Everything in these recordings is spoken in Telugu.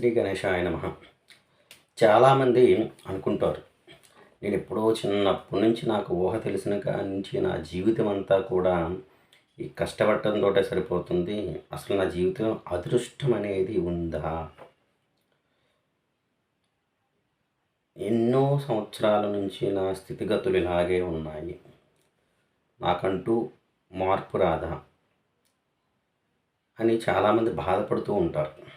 శ్రీ గణేశాయ నమ. చాలామంది అనుకుంటారు నేను ఎప్పుడో చిన్నప్పటి నుంచి నాకు ఊహ తెలిసిన నుంచి నా జీవితం అంతా కూడా ఈ కష్టపడటంతో సరిపోతుంది. అసలు నా జీవితం అదృష్టం అనేది ఉందా? ఎన్నో సంవత్సరాల నుంచి నా స్థితిగతులు ఇలాగే ఉన్నాయి. నాకంటూ మార్పు రాదా అని చాలామంది బాధపడుతూ ఉంటారు.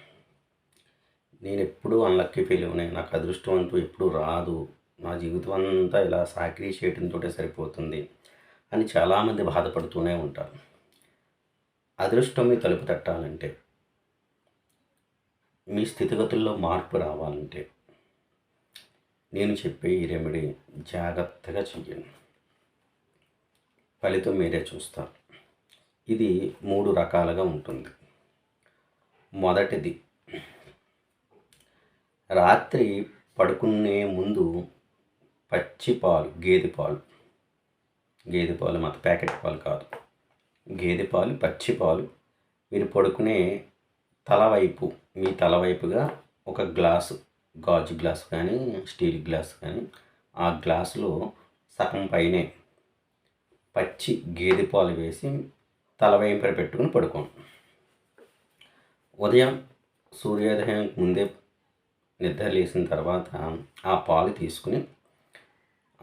నేను ఎప్పుడూ అన్లక్కీ ఫీల్ అవునే నాకు అదృష్టం అంటూ ఎప్పుడూ రాదు. నా జీవితం అంతా ఇలా సాకరీ చేయడంతో సరిపోతుంది అని చాలామంది బాధపడుతూనే ఉంటారు. అదృష్టం మీ తలుపు తట్టాలంటే మీ స్థితిగతుల్లో మార్పు రావాలంటే నేను చెప్పే ఈ రెమెడీ జాగ్రత్తగా చెయ్యండి. ఫలితం మీరే చూస్తారు. ఇది మూడు రకాలుగా ఉంటుంది. మొదటిది రాత్రి పడుకునే ముందు పచ్చి పాలు గేదె పాలు. గేదె పాలు మత ప్యాకెట్ పాలు కాదు. గేదె పాలు పచ్చి పాలు. మీరు పడుకునే తలవైపు మీ తలవైపుగా ఒక గ్లాసు గాజు గ్లాస్ కానీ స్టీల్ గ్లాస్ కానీ ఆ గ్లాసులో సగం పైనే పచ్చి గేదె పాలు వేసి తలవైపు పెట్టుకుని పడుకోండి. ఉదయం సూర్యోదయం ముందే నిద్ర లేచిన తర్వాత ఆ పాలు తీసుకుని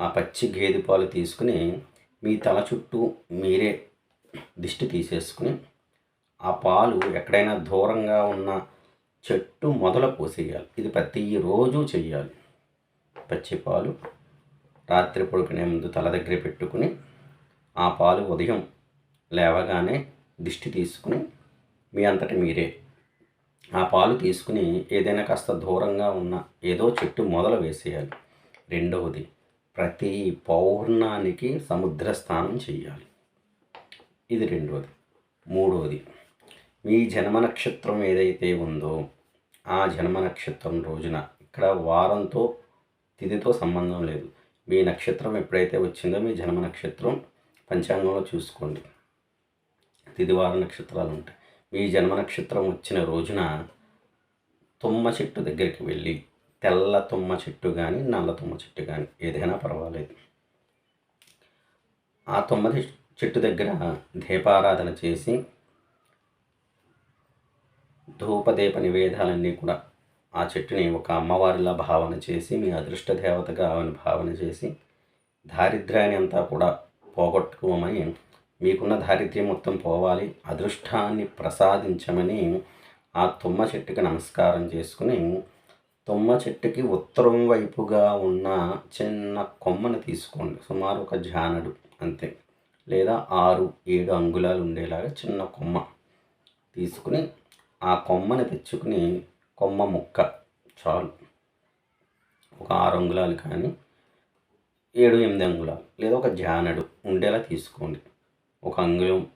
ఆ పచ్చి గేదె పాలు తీసుకుని మీ తల చుట్టూ మీరే దిష్టి తీసేసుకుని ఆ పాలు ఎక్కడైనా దూరంగా ఉన్న చెట్టు మొదల పోసేయాలి. ఇది ప్రతిరోజు చెయ్యాలి. పచ్చి పాలు రాత్రి పడుకునే ముందు తల దగ్గర పెట్టుకుని ఆ పాలు ఉదయం లేవగానే దిష్టి తీసుకుని మీ అంతటి మీరే ఆ పాలు తీసుకుని ఏదైనా కాస్త దూరంగా ఉన్న ఏదో చెట్టు మొదలు వేసేయాలి. రెండవది ప్రతి పౌర్ణానికి సముద్ర స్నానం చేయాలి ఇది రెండవది. మూడవది మీ జన్మ నక్షత్రం ఏదైతే ఉందో ఆ జన్మ నక్షత్రం రోజున ఇక్కడ వారంతో తిథితో సంబంధం లేదు. మీ నక్షత్రం ఎప్పుడైతే వచ్చిందో మీ జన్మ నక్షత్రం పంచాంగంలో చూసుకోండి. తిదివార నక్షత్రాలు ఉంటాయి. మీ జన్మ నక్షత్రం వచ్చిన రోజున తుమ్మ చెట్టు దగ్గరికి వెళ్ళి తెల్ల తుమ్మ చెట్టు కానీ నల్ల తుమ్మ చెట్టు కానీ ఏదైనా పర్వాలేదు. ఆ తుమ్మ చెట్టు దగ్గర దీపారాధన చేసి ధూపదీప నివేదాలన్నీ కూడా ఆ చెట్టుని ఒక అమ్మవారిలా భావన చేసి మీ అదృష్ట దేవతగా ఆమెను భావన చేసి దారిద్ర్యాన్ని అంతా కూడా పోగొట్టుకోమని మీకున్న దారిద్ర్యం మొత్తం పోవాలి అదృష్టాన్ని ప్రసాదించమని ఆ తుమ్మ చెట్టుకి నమస్కారం చేసుకుని తుమ్మ చెట్టుకి ఉత్తరం వైపుగా ఉన్న చిన్న కొమ్మను తీసుకోండి. సుమారు ఒక జానడు అంతే. లేదా ఆరు ఏడు అంగుళాలు ఉండేలాగా చిన్న కొమ్మ తీసుకుని ఆ కొమ్మని తెచ్చుకుని కొమ్మ ముక్క చాలు. ఒక ఆరు అంగుళాలు కానీ ఏడు ఎనిమిది అంగుళాలు లేదా ఒక జానడు ఉండేలా తీసుకోండి. ఒక అంగుళం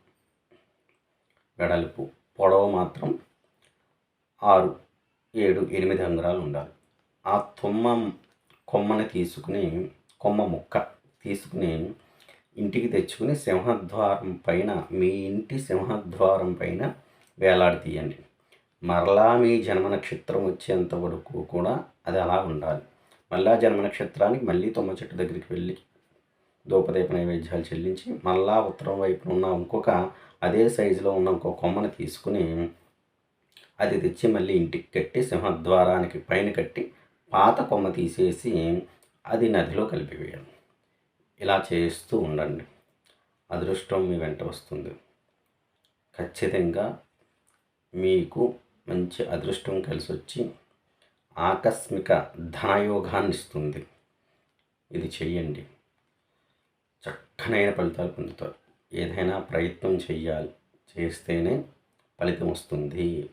వెడల్పు పొడవు మాత్రం ఆరు ఏడు ఎనిమిది అంగుళాలు ఉండాలి. ఆ తుమ్మ కొమ్మని తీసుకుని కొమ్మ ముక్క తీసుకుని ఇంటికి తెచ్చుకుని సింహద్వారం పైన మీ ఇంటి సింహద్వారం పైన వేలాడతీయండి మరలా మీ జన్మ నక్షత్రం వచ్చేంత వరకు కూడా అది అలా ఉండాలి. మళ్ళా జన్మ నక్షత్రానికి మళ్ళీ తుమ్మ చెట్టు దగ్గరికి వెళ్ళి ధూపదీప నైవేద్యాలు చెల్లించి మళ్ళా ఉత్తరం వైపున ఉన్న ఇంకొక అదే సైజులో ఉన్న ఇంకో కొమ్మను తీసుకుని అది తెచ్చి మళ్ళీ ఇంటికి కట్టి సింహద్వారానికి పైన కట్టి పాత కొమ్మ తీసేసి అది నదిలో కలిపివేయాలి ఇలా చేస్తూ ఉండండి. అదృష్టం మీ వెంట వస్తుంది. ఖచ్చితంగా మీకు మంచి అదృష్టం కలిసి వచ్చి ఆకస్మిక ధనయోగాన్ని ఇస్తుంది ఇది చెయ్యండి. చక్కనైన ఫలితాలు పొందుతారు. ఏదైనా ప్రయత్నం చెయ్యాలి చేస్తేనే ఫలితం వస్తుంది.